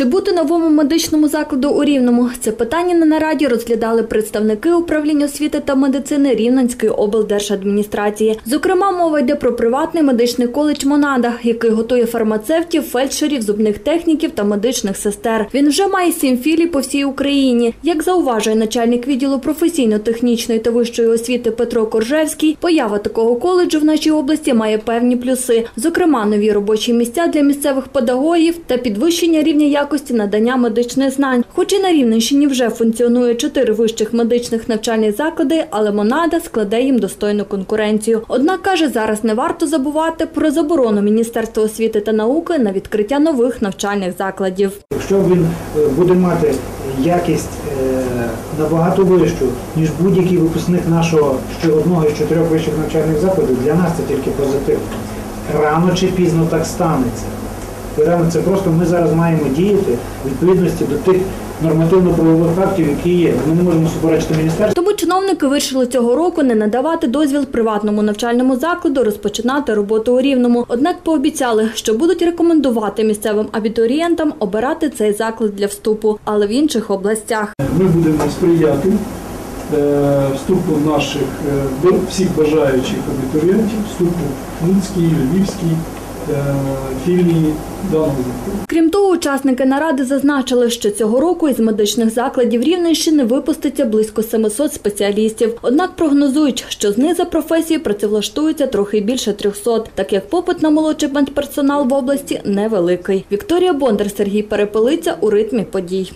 Чи бути новому медичному закладу у Рівному? Це питання на нараді розглядали представники управління освіти та медицини Рівненської облдержадміністрації. Зокрема, мова йде про приватний медичний коледж Монада, який готує фармацевтів, фельдшерів, зубних техніків та медичних сестер. Він вже має сім філій по всій Україні. Як зауважує начальник відділу професійно-технічної та вищої освіти Петро Коржевський, поява такого коледжу в нашій області має певні плюси, зокрема, нові робочі місця для місцевих педагогів та підвищення рівня якості надання медичних знань. Хоч і на Рівненщині вже функціонує чотири вищих медичних навчальних заклади, але Монада складе їм достойну конкуренцію. Однак каже, зараз не варто забувати про заборону Міністерства освіти та науки на відкриття нових навчальних закладів. Якщо він е, буде мати якість е, набагато вищу, ніж будь-який випускник нашого ще одного із чотирьох вищих навчальних закладів, для нас це тільки позитивно. Рано чи пізно так станеться. І це просто ми зараз маємо діяти в відповідності до тих нормативно-правових актів, які є. Ми не можемо суперечити міністерству. Тому чиновники вирішили цього року не надавати дозвіл приватному навчальному закладу розпочинати роботу у Рівному. Однак пообіцяли, що будуть рекомендувати місцевим абітурієнтам обирати цей заклад для вступу, але в інших областях. Ми будемо сприяти е, вступу наших е, всіх бажаючих абітурієнтів, вступу в Луцькій, Львівській філії даного. Крім того, учасники наради зазначили, що цього року із медичних закладів Рівненщини випуститься близько 700 спеціалістів. Однак прогнозують, що знизу професії працевлаштується трохи більше 300, так як попит на молодший медперсонал в області невеликий. Вікторія Бондар, Сергій Перепелиця у ритмі подій.